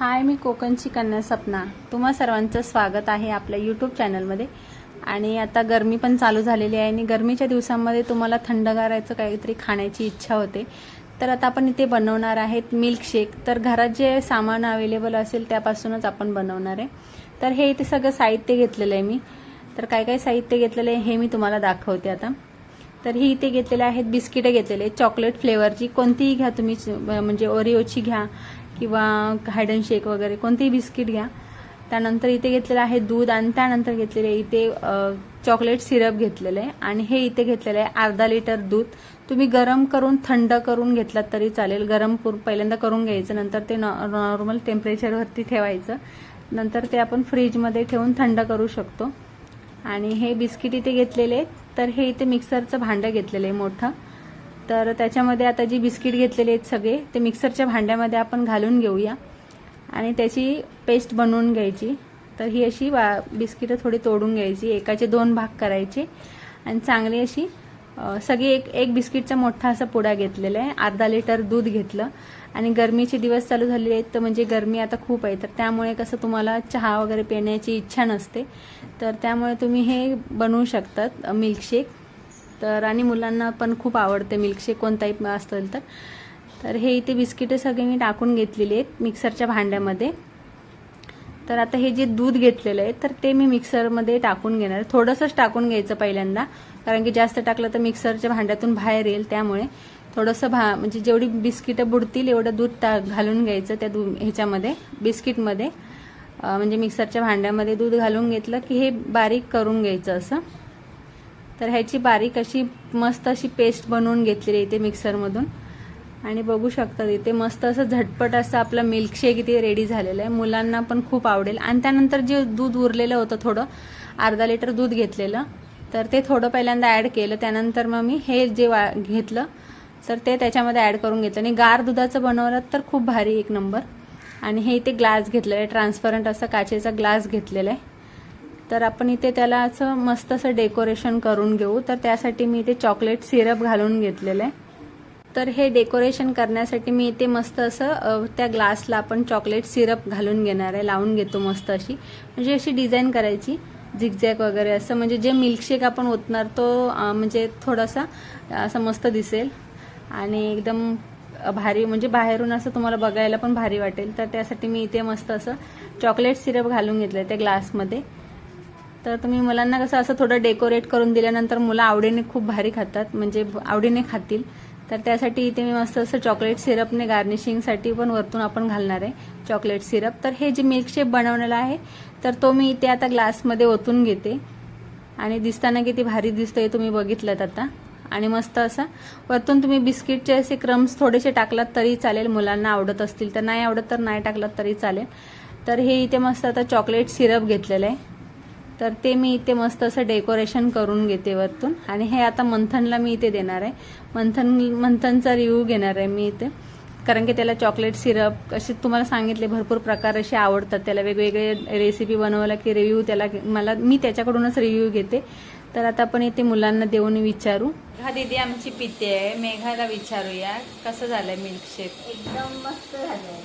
हाय मी कोकणची कन्या सपना. तुम्हा सर्वांचं स्वागत आहे आपल्या यूट्यूब चॅनलमध्ये आणि आता गरमी पण चालू झालेली आहे आणि गरमीच्या दिवसांमध्ये तुम्हाला थंडगारायचं काहीतरी खाण्याची इच्छा होते. तर आता आपण इथे बनवणार आहेत मिल्कशेक तर घरात जे सामान अवेलेबल असेल त्यापासूनच आपण बनवणार आहे. तर हे इथे सगळं साहित्य घेतलेलं आहे मी. तर काय काय साहित्य घेतलेलं आहे हे मी तुम्हाला दाखवते आता. तर ही इथे घेतलेले आहेत बिस्किटं घेतलेले चॉकलेट फ्लेवरची कोणतीही घ्या तुम्ही म्हणजे ओरिओची घ्या. किंवा हायडन शेक वगैरे कोणतेही बिस्किट घ्या. त्यानंतर इथे घेतलेलं आहे दूध आणि त्यानंतर घेतलेले इथे चॉकलेट सिरप घेतलेलं आहे आणि हे इथे घेतलेलं आहे अर्धा लिटर दूध. तुम्ही गरम करून थंड करून घेतलात तरी चालेल. गरम पहिल्यांदा करून घ्यायचं नंतर ते नॉर्मल टेम्परेचरवरती ठेवायचं. नंतर ते आपण फ्रीजमध्ये ठेवून थंड करू शकतो. आणि हे बिस्किट इथे घेतलेले आहेत. तर हे इथे मिक्सरचं भांडं घेतलेलं आहे मोठं. तर त्याच्यामध्ये आता जी बिस्किट घेतलेली आहेत सगळे ते मिक्सरच्या भांड्यामध्ये आपण घालून घेऊया. आणि त्याची पेस्ट बनवून घ्यायची. तर ही अशी वा बिस्किटं थोडी तोडून घ्यायची. एकाचे दोन भाग करायचे. आणि चांगली अशी सगळी एक एक बिस्किटचा मोठा असा पुडा घेतलेला आहे. अर्धा लिटर दूध घेतलं. आणि गरमीचे दिवस चालू झालेले आहेत तर म्हणजे गरमी आता खूप आहे. तर त्यामुळे कसं तुम्हाला चहा वगैरे पिण्याची इच्छा नसते. तर त्यामुळे तुम्ही हे बनवू शकतात मिल्कशेक. तर आणि मुलांना पण खूप आवडते मिल्कशेक कोणताही असेल तर. तर हे इथे बिस्किटं सगळे मी टाकून घेतलेली आहेत मिक्सरच्या भांड्यामध्ये. तर आता हे जे दूध घेतलेलं आहे तर ते मी मिक्सरमध्ये टाकून घेणार. थोडंसंच टाकून घ्यायचं पहिल्यांदा कारण की जास्त टाकलं तर मिक्सरच्या भांड्यातून बाहेर येईल त्यामुळे. थोडंसं भा म्हणजे जेवढी बिस्किटं बुडतील एवढं दूध टा घालून घ्यायचं त्या दू ह्याच्यामध्ये बिस्किटमध्ये. म्हणजे मिक्सरच्या भांड्यामध्ये दूध घालून घेतलं की हे बारीक करून घ्यायचं असं. तर ह्याची बारीक अशी मस्त अशी पेस्ट बनवून घेतलेली आहे इथे मिक्सरमधून आणि बघू शकता इथे मस्त असं झटपट असं आपलं मिल्कशेक इथे रेडी झालेलं आहे. मुलांना पण खूप आवडेल. आणि त्यानंतर जे दूध उरलेलं होतं थोडं अर्धा लिटर दूध घेतलेलं तर ते थोडं पहिल्यांदा ॲड केलं. त्यानंतर मग मी हे जे वा घेतलं तर ते त्याच्यामध्ये ॲड करून घेतलं. आणि गार दुधाचं बनवलं तर खूप भारी एक नंबर आणि हे इथे ग्लास घेतलेलं आहे. ट्रान्सपरंट असा काचेचा ग्लास घेतलेला आहे. तर आपण इथे त्याला असं मस्त असं डेकोरेशन करून घेऊ. तर त्यासाठी मी इथे चॉकलेट सिरप घालून घेतलेलं आहे. तर हे डेकोरेशन करण्यासाठी मी इथे मस्त असं त्या ग्लासला आपण चॉकलेट सिरप घालून घेणार आहे. लावून घेतो मस्त अशी. म्हणजे अशी डिझाईन करायची. झिगझॅग वगैरे असं. म्हणजे जे मिल्कशेक आपण ओतणार तो म्हणजे थोडासा असं मस्त दिसेल. आणि एकदम भारी म्हणजे बाहेरून असं तुम्हाला बघायला पण भारी वाटेल. तर त्यासाठी मी इथे मस्त असं चॉकलेट सिरप घालून घेतलं त्या ग्लासमध्ये तर तुम्ही मुलांना कसं असं थोडं डेकोरेट करून दिल्यानंतर मुलं आवडीने खूप भारी खातात म्हणजे आवडीने खातील. तर त्यासाठी इथे मी मस्त असं चॉकलेट सिरपने गार्निशिंगसाठी पण वरतून आपण घालणार आहे चॉकलेट सिरप तर हे जे मिल्कशेक बनवलेलं आहे तर तो मी इथे आता ग्लासमध्ये ओतून घेते. आणि दिसताना किती भारी दिसतोय तुम्ही बघितलं आता. आणि मस्त असं वरतून तुम्ही बिस्किटचे असे क्रम्स थोडेसे टाकलात तरी चालेल मुलांना आवडत असतील. तर नाही आवडत तर नाही टाकलात तरी चालेल. तर हे इथे मस्त आता चॉकलेट सिरप घेतलेलं आहे. तर ते मी इथे मस्त असं डेकोरेशन करून घेते वरतून. आणि हे आता मंथनला मी इथे देणार आहे. मंथन मंथनचा रिव्ह्यू घेणार आहे मी इथे. कारण की त्याला चॉकलेट सिरप असे तुम्हाला सांगितले भरपूर प्रकार असे आवडतात. त्याला वेगवेगळे रेसिपी बनवला की रिव्ह्यू त्याला मला मी त्याच्याकडूनच रिव्ह्यू घेते. तर आता आपण इथे मुलांना देऊन विचारू. हा दीदी आमची पिते आहे. मेघाला विचारूया. कसं झालंय मिल्कशेक एकदम मस्त झालंय.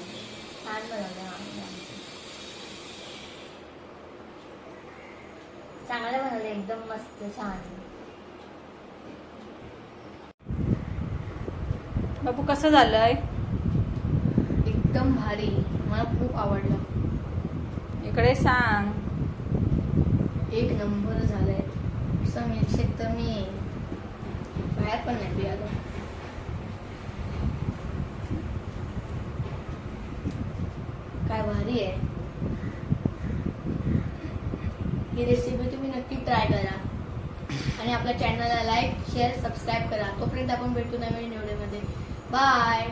छान चांगलं बनवलं एकदम मस्त छान. बाबू कसं झालंय एकदम भारी. मला खूप आवडलं. इकडे सांग. एक नंबर झालंय. असं मिल्कशेक तर मी बाहेर पण नाही पियालो काय भारी आहे. ही रेसिपी नक्की ट्राय करा. आणि आपल्या चॅनलला लाईक शेअर सबस्क्राईब करा. तोपर्यंत आपण भेटू नवीन व्हिडिओमध्ये बाय